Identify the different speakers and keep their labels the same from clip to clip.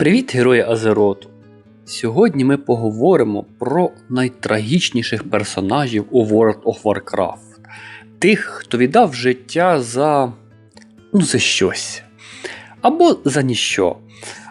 Speaker 1: Привіт, герої Азероту! Сьогодні ми поговоримо про найтрагічніших персонажів у World of Warcraft. Тих, хто віддав життя за. ну, за щось. Або за ніщо.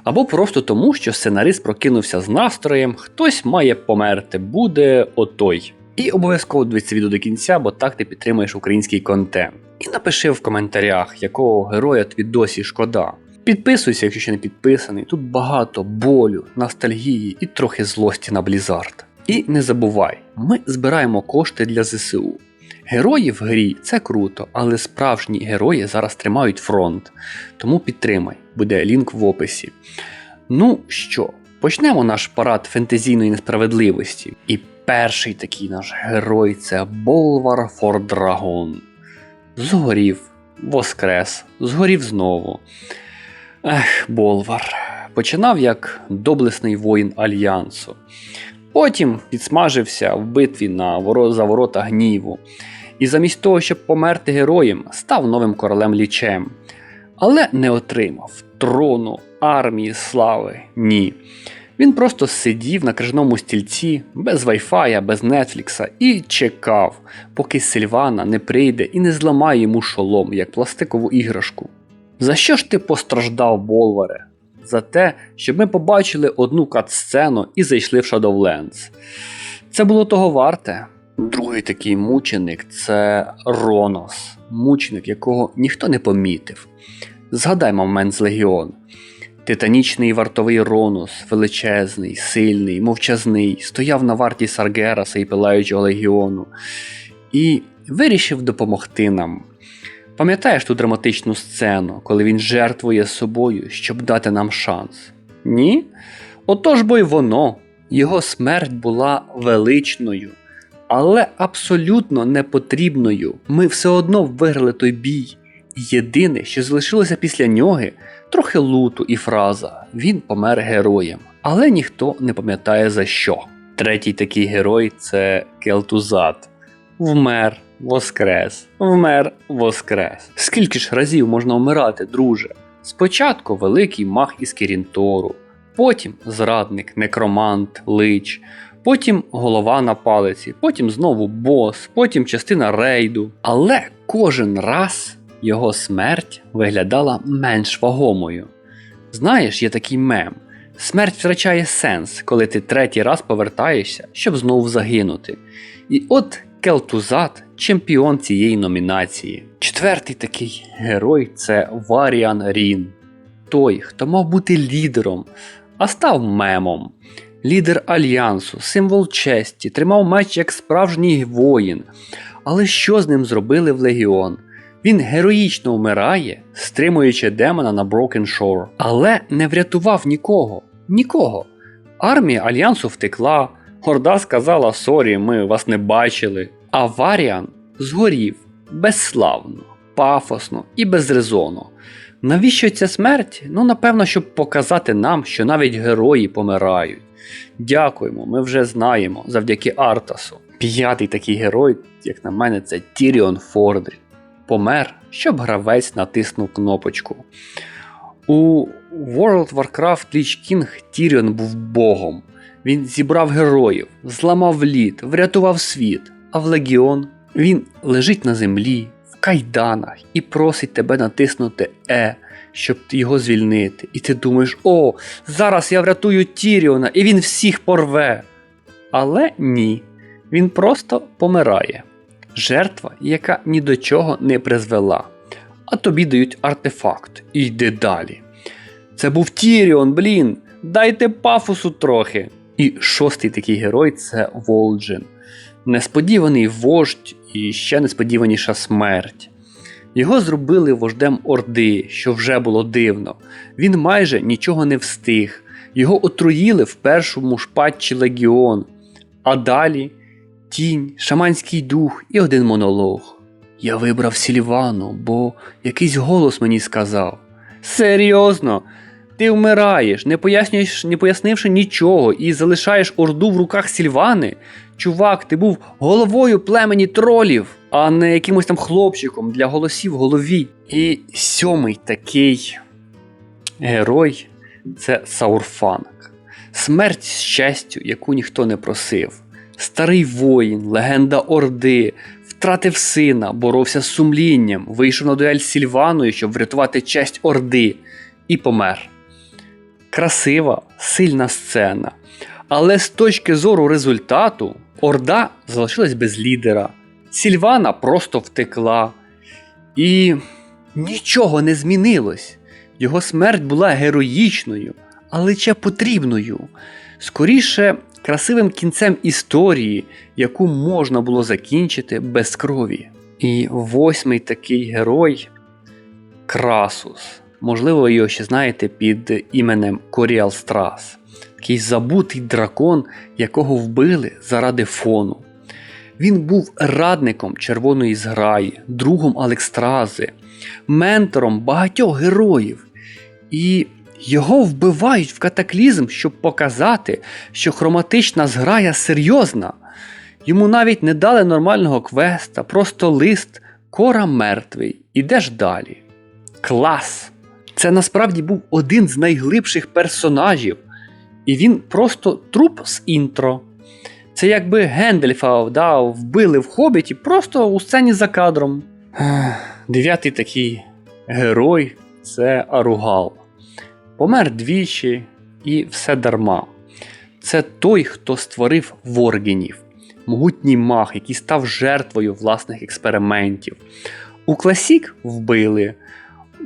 Speaker 1: Або просто тому, що сценарист прокинувся з настроєм, хтось має померти, буде отой. І обов'язково дивіться відео до кінця, бо так ти підтримуєш український контент. І напиши в коментарях, якого героя тобі досі шкода. Підписуйся, якщо ще не підписаний. Тут багато болю, ностальгії і трохи злості на Blizzard. І не забувай, ми збираємо кошти для ЗСУ. Герої в грі це круто, але справжні герої зараз тримають фронт. Тому підтримай, буде лінк в описі. Ну що, почнемо наш парад фентезійної несправедливості. І перший такий наш герой це Болвар Фор Драгон. Згорів, воскрес, згорів знову. Ех, Болвар. Починав як доблесний воїн Альянсу. Потім підсмажився в битві на воро... за ворота гніву. І замість того, щоб померти героєм, став новим королем лічем. Але не отримав трону, армії, слави. Ні. Він просто сидів на крижному стільці, без вайфая, без нетфлікса, і чекав, поки Сильвана не прийде і не зламає йому шолом, як пластикову іграшку. За що ж ти постраждав, Болваре? За те, щоб ми побачили одну кат-сцену і зайшли в Shadowlands. Це було того варте. Другий такий мученик це Ронос, мученик, якого ніхто не помітив. Згадай момент з Легіон. Титанічний вартовий Ронос, величезний, сильний, мовчазний, стояв на варті Саргераса і пилаючого легіону, і вирішив допомогти нам. Пам'ятаєш ту драматичну сцену, коли він жертвує собою, щоб дати нам шанс? Ні? Отож бо й воно. Його смерть була величною, але абсолютно непотрібною. Ми все одно виграли той бій. Єдине, що залишилося після нього, трохи луту і фраза він помер героєм, але ніхто не пам'ятає за що. Третій такий герой це Келтузат. Вмер, воскрес, вмер, воскрес. Скільки ж разів можна вмирати, друже? Спочатку великий мах із Кірінтору, потім зрадник, некромант, лич, потім голова на палиці, потім знову бос, потім частина рейду. Але кожен раз його смерть виглядала менш вагомою. Знаєш, є такий мем. Смерть втрачає сенс, коли ти третій раз повертаєшся, щоб знову загинути. І от Келтузат чемпіон цієї номінації. Четвертий такий герой це Варіан Рін. Той, хто мав бути лідером, а став мемом. Лідер альянсу, символ честі, тримав меч як справжній воїн. Але що з ним зробили в Легіон? Він героїчно вмирає, стримуючи демона на Broken Shore, але не врятував нікого. Нікого. Армія альянсу втекла, Горда сказала сорі, ми вас не бачили. А Варіан згорів безславно, пафосно і без резону. Навіщо ця смерть? Ну, напевно, щоб показати нам, що навіть герої помирають. Дякуємо, ми вже знаємо завдяки Артасу. П'ятий такий герой, як на мене, це Тіріон Фордрі. Помер, щоб гравець натиснув кнопочку. У World Warcraft Lich King Тіріон був богом. Він зібрав героїв, зламав лід, врятував світ. А в Легіон він лежить на землі, в кайданах і просить тебе натиснути Е, щоб його звільнити. І ти думаєш, о, зараз я врятую Тіріона, і він всіх порве. Але ні, він просто помирає. Жертва, яка ні до чого не призвела. А тобі дають артефакт і йди далі. Це був Тіріон, блін, дайте пафосу трохи. І шостий такий герой це Волджин. Несподіваний вождь і ще несподіваніша смерть. Його зробили вождем Орди, що вже було дивно. Він майже нічого не встиг. Його отруїли в першому шпатчі Легіон. А далі тінь, шаманський дух і один монолог. Я вибрав Сільвану, бо якийсь голос мені сказав. Серйозно, ти вмираєш, не пояснюєш, не пояснивши нічого, і залишаєш орду в руках Сільвани. Чувак, ти був головою племені тролів, а не якимось там хлопчиком для голосів в голові. І сьомий такий герой це Саурфанг. Смерть з честю, яку ніхто не просив. Старий воїн, легенда Орди, втратив сина, боровся з сумлінням, вийшов на дуель з Сільваною, щоб врятувати честь Орди, і помер. Красива, сильна сцена. Але з точки зору результату, Орда залишилась без лідера. Сільвана просто втекла. І нічого не змінилось. Його смерть була героїчною, але ще потрібною. Скоріше, красивим кінцем історії, яку можна було закінчити без крові. І восьмий такий герой Красус. Можливо, ви його ще знаєте під іменем Коріал Страс. Такий забутий дракон, якого вбили заради фону. Він був радником червоної зграї, другом Алекстрази, ментором багатьох героїв. І його вбивають в катаклізм, щоб показати, що хроматична зграя серйозна. Йому навіть не дали нормального квеста, просто лист Кора мертвий. Ідеш далі. Клас! Це насправді був один з найглибших персонажів, і він просто труп з інтро. Це якби Гендельфа да, вбили в хобіті просто у сцені за кадром. Дев'ятий такий герой це Аругал. Помер двічі і все дарма. Це той, хто створив воргенів, могутній маг, який став жертвою власних експериментів. У Класік вбили,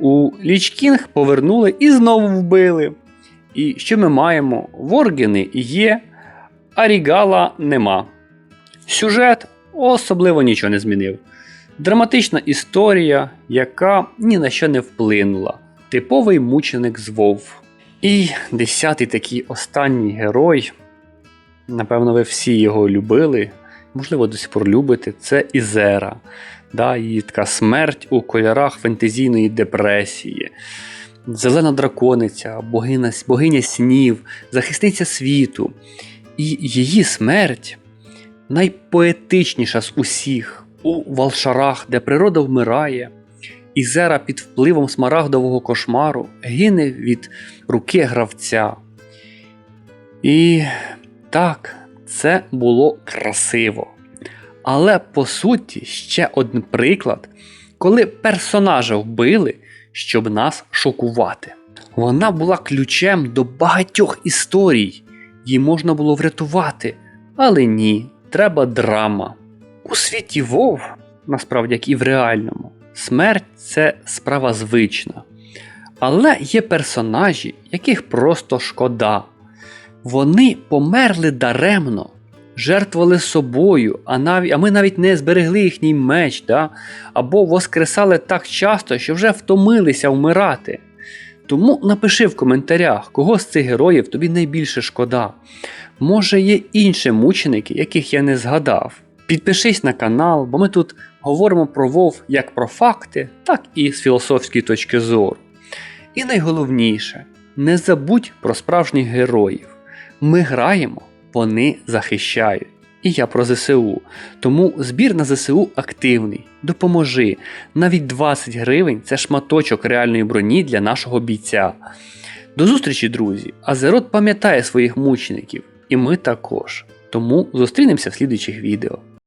Speaker 1: у Лічкінг повернули і знову вбили. І що ми маємо? Воргени є, а Рігала нема. Сюжет особливо нічого не змінив. Драматична історія, яка ні на що не вплинула. Типовий мученик з Вов. І десятий такий останній герой. Напевно, ви всі його любили, можливо, до сих пор любите. Це Ізера. Да, Її така смерть у кольорах фентезійної депресії. Зелена дракониця, богиня, богиня снів, захисниця світу. І її смерть найпоетичніша з усіх у Валшарах, де природа вмирає, і зера під впливом смарагдового кошмару гине від руки гравця. І так, це було красиво. Але по суті, ще один приклад, коли персонажа вбили, щоб нас шокувати. Вона була ключем до багатьох історій, її можна було врятувати. Але ні, треба драма. У світі Вов, насправді, як і в реальному, смерть це справа звична. Але є персонажі, яких просто шкода. Вони померли даремно, жертвували собою, а, навіть, а ми навіть не зберегли їхній меч, да? або воскресали так часто, що вже втомилися вмирати. Тому напиши в коментарях, кого з цих героїв тобі найбільше шкода. Може є інші мученики, яких я не згадав. Підпишись на канал, бо ми тут говоримо про Вов як про факти, так і з філософської точки зору. І найголовніше, не забудь про справжніх героїв. Ми граємо, вони захищають. І я про ЗСУ. Тому збір на ЗСУ активний. Допоможи. Навіть 20 гривень це шматочок реальної броні для нашого бійця. До зустрічі, друзі! Азерот пам'ятає своїх мучеників, і ми також. Тому зустрінемося в слідуючих відео.